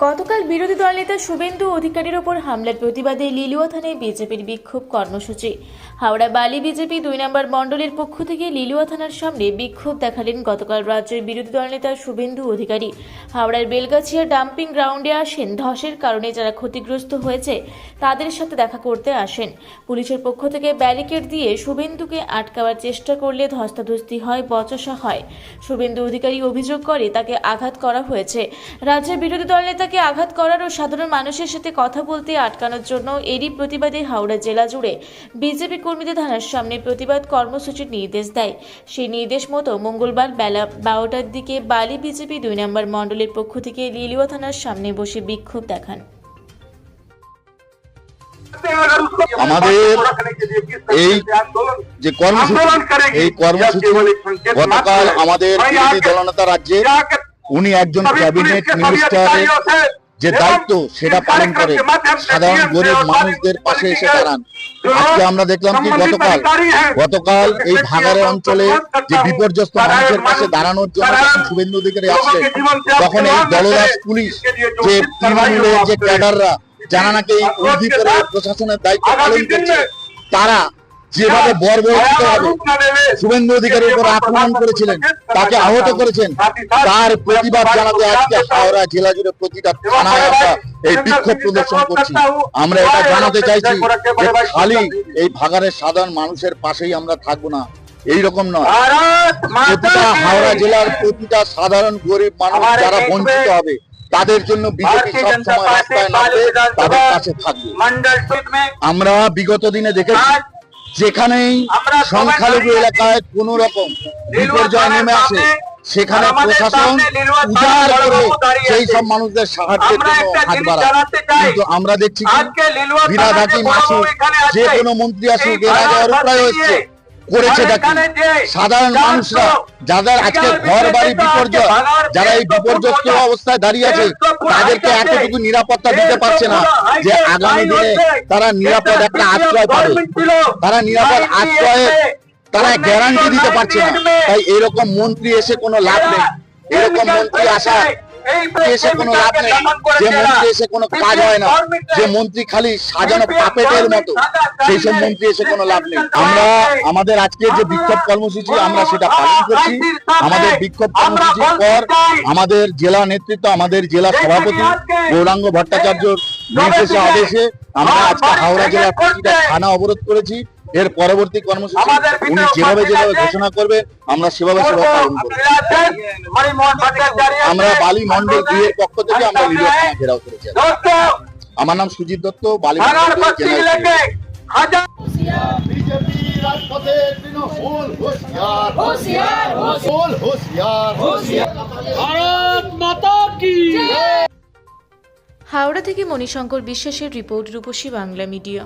গতকাল বিরোধী দলনেতা শুভেন্দু অধিকারীর ওপর হামলার প্রতিবাদে লিলুয়া থানায় বিজেপির বিক্ষোভ কর্মসূচি। হাওড়া বালি বিজেপি দুই নম্বর মণ্ডলের পক্ষ থেকে লিলুয়া থানার সামনে বিক্ষোভ দেখালেন গতকাল রাজ্যের বিরোধী দলনেতা শুভেন্দু অধিকারী। হাওড়ার বেলগাছিয়া ডাম্পিং গ্রাউন্ডে আসেন। ধসের কারণে যারা ক্ষতিগ্রস্ত হয়েছে, তাদের সাথে দেখা করতে আসেন। পুলিশের পক্ষ থেকে ব্যারিকেড দিয়ে শুভেন্দুকে আটকাবার চেষ্টা করলে ধস্তাধস্তি হয়, বচসা হয়। শুভেন্দু অধিকারী অভিযোগ করে তাকে আঘাত করা হয়েছে। রাজ্যের বিরোধী দলনেতাকে আঘাত করার ও সাধারণ মানুষের সাথে কথা বলতে আটকানোর জন্য এরই প্রতিবাদে হাওড়া জেলা জুড়ে বিজেপি কর্মীদের থানার সামনে প্রতিবাদ কর্মসূচির নির্দেশ দেয়। সেই নির্দেশ মতো মঙ্গলবার বেলা বারোটার দিকে বালি বিজেপি দুই নম্বর মণ্ডলের পক্ষ থেকে লিলুয়া থানার সামনে বসে বিক্ষোভ দেখান। আমাদের এই যে কর্মসূচি এই কর্মসূচি গতকাল আমাদের বিরোধী দলনেতা রাজ্যে উনি একজন ক্যাবিনেট মিনিস্টারের যে দায়িত্ব সেটা পালন করে সাধারণ গরিব মানুষদের পাশে এসে দাঁড়ান। আজকে আমরা দেখলাম কি গতকাল গতকাল এই ভাগাড়ের অঞ্চলে যে বিপর্যস্ত মানুষের পাশে দাঁড়ানোর জন্য যখন শুভেন্দু অধিকারী আসলেন তখন এই দলদাস পুলিশ যে তৃণমূলের যে ক্যাডাররা যারা নাকি প্রশাসনের দায়িত্ব পালন করছে তারা যেভাবে শুভেন্দু অধিকারীর উপর আক্রমণ করেছিলেন তাকে আহত করেছেন। তার। প্রতিবাদ জানাতে আজকে হাওড়া জেলা জুড়ে প্রতিটা থানায় আমরা এই বিক্ষোভ প্রদর্শন করছি। আমরা এটা জানাতে চাইছি যে খালি এই ভাগাড়ের সাধারণ মানুষের পাশেই আমরা থাকব না। এই রকম নয় প্রতিটা হাওড়া জেলার প্রতিটা সাধারণ গরিব মানুষ যারা বঞ্চিত হবে তাদের জন্য বিজেপি সবসময় রাস্তায় নামবে তাদের কাছে থাকবে। আমরা বিগত দিনে দেখেছি যেখানেই সংখ্যালঘু এলাকায় কোন রকম বিপর্যয় নেমে আসে সেখানে প্রশাসন উজাড় করে সেই সব মানুষদের সাহায্যের জন্য হাত বাড়ায়। কিন্তু আমরা দেখছি বিরাট হাকিম যে কোনো মন্ত্রী আসুক এর আগে অভিপ্রায় হচ্ছে করেছে দেখি সাধারণ মানুষরা যাদের আজকে ঘর বাড়ি বিপর্যয় যারা এই বিপর্যস্ত অবস্থায় দাঁড়িয়ে আছে তাদেরকে এতটুকু নিরাপত্তা দিতে পারছে না যে আগামী দিনে তারা নিরাপদ একটা আশ্রয় পাবে। তারা নিরাপদ আশ্রয়ে তারা গ্যারান্টি দিতে পারছে না। তাই এরকম মন্ত্রী এসে কোনো লাভ নেই। এরকম মন্ত্রী আসা এসে কোনো লাভ নেই যে মন্ত্রী এসে কোনো কাজ হয় না যে মন্ত্রী খালি সাজানো পাপেটের মতো সেই সব মন্ত্রী এসে কোনো লাভ নেই। আমরা আমাদের আজকে যে বিক্ষোভ কর্মসূচি আমরা সেটা পালন করছি আমাদের বিক্ষোভ কর্মসূচির পর আমাদের জেলা নেতৃত্ব আমাদের জেলা সভাপতি গৌরাঙ্গ ভট্টাচার্য নির্দেশে আদেশে আমরা আজকে হাওড়া জেলার প্রতিটা থানা অবরোধ করেছি। এর পরবর্তী কর্মসূচি উনি যেভাবে যেভাবে ঘোষণা করবে আমরা সেভাবে সেভাবে পালন করব। আমরা বালি মন্ডল দুই এর পক্ষ থেকে আমরা লিলিয়া ঘেরাও করেছি। আমার নাম সুজিত দত্ত বালি মন্ডল হাওড়া থেকে মণিশঙ্কর বিশ্বাসের রিপোর্ট রূপসী বাংলা মিডিয়া।